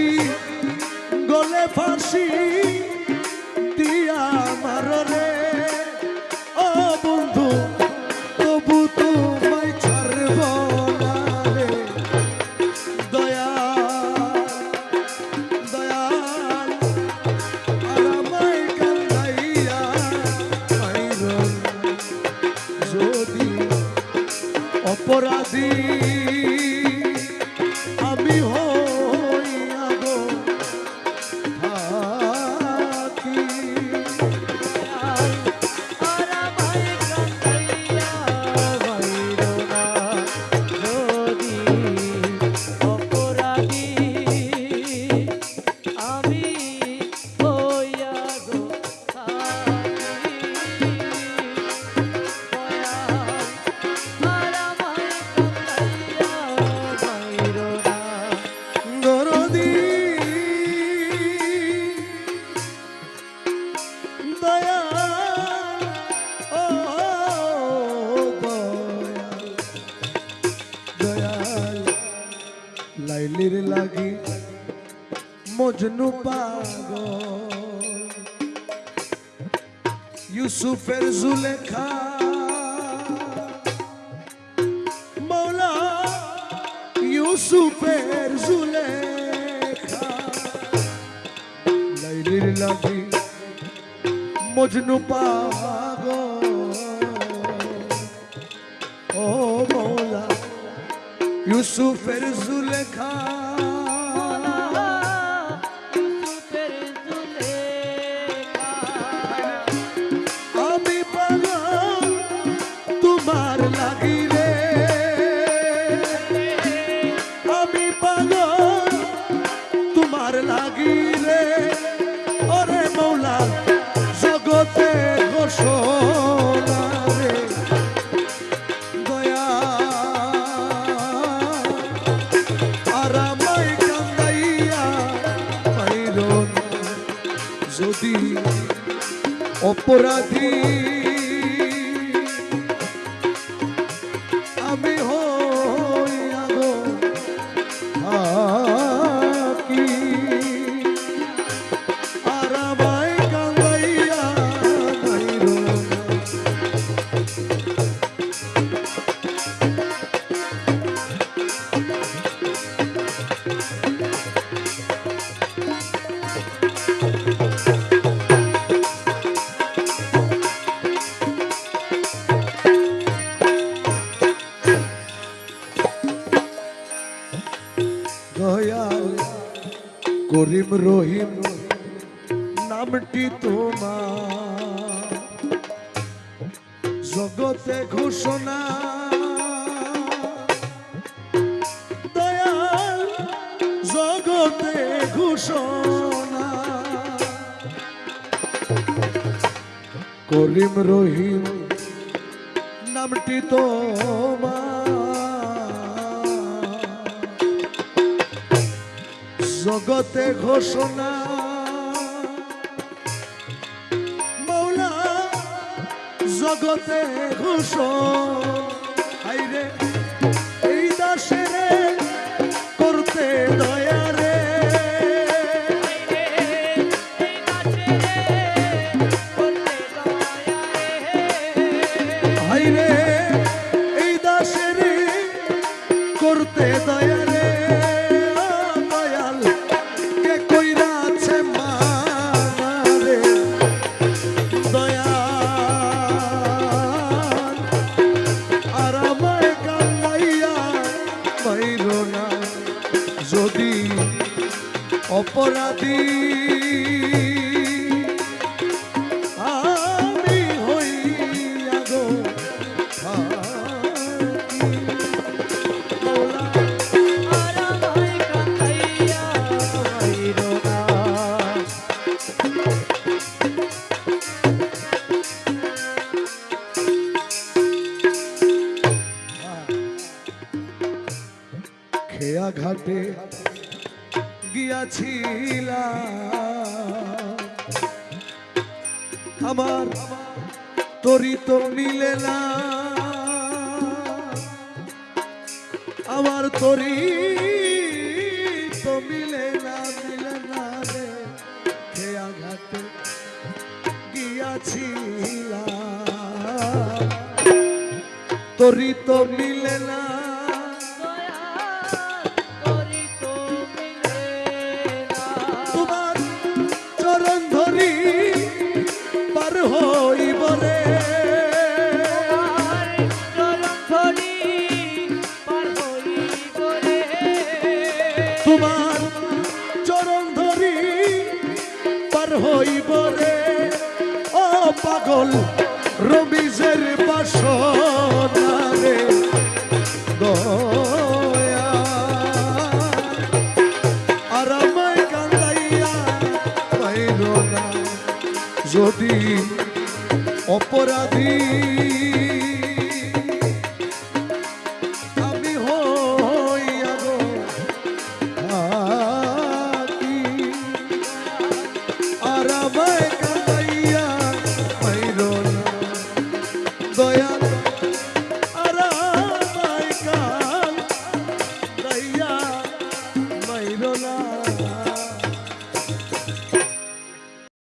যদি গলে ফাঁসি দিয়া আমার রে। ও বন্ধু, তবু তোমায় ছাড়ব না রে। দয়াল দয়াল আর আমায় কান্দাইয়া যদি অপরাধী আমি হইয়া লাইলির লাগি মজনু পাগল। ইউসুফের জুলেখা মৌলা ইউসুফের জুলেখা। লাইলির লাগি মজনু পাগল। ও মৌলা ইউসুফের জুলেখা। আমি পাগল তোমার লাগি অপরাধী। আমি হইয়া গো থাকি। আর আমায় কান্দাইয়া মাইরো দয়াল করিম রহিম নামটি তোমার। জগতে ঘোষণা। দয়াল জগতে ঘোষণা। করিম রহিম নামটি তোমার। জগতে ঘোষণা। মৌলা জগতে ঘোষণা। যদি অপরাধী ঘাটে গিয়াছিল আমার তরি তো মিলে না। আমার তরি তো মিলে না মিলে না রে। ঘাটে গিয়াছিলাম। তরি তো মিলে না। তোমার চরণ ধরি পার হইব রে। ও পাগল রবিজের বাসনা যদি অপরাধী Goiás.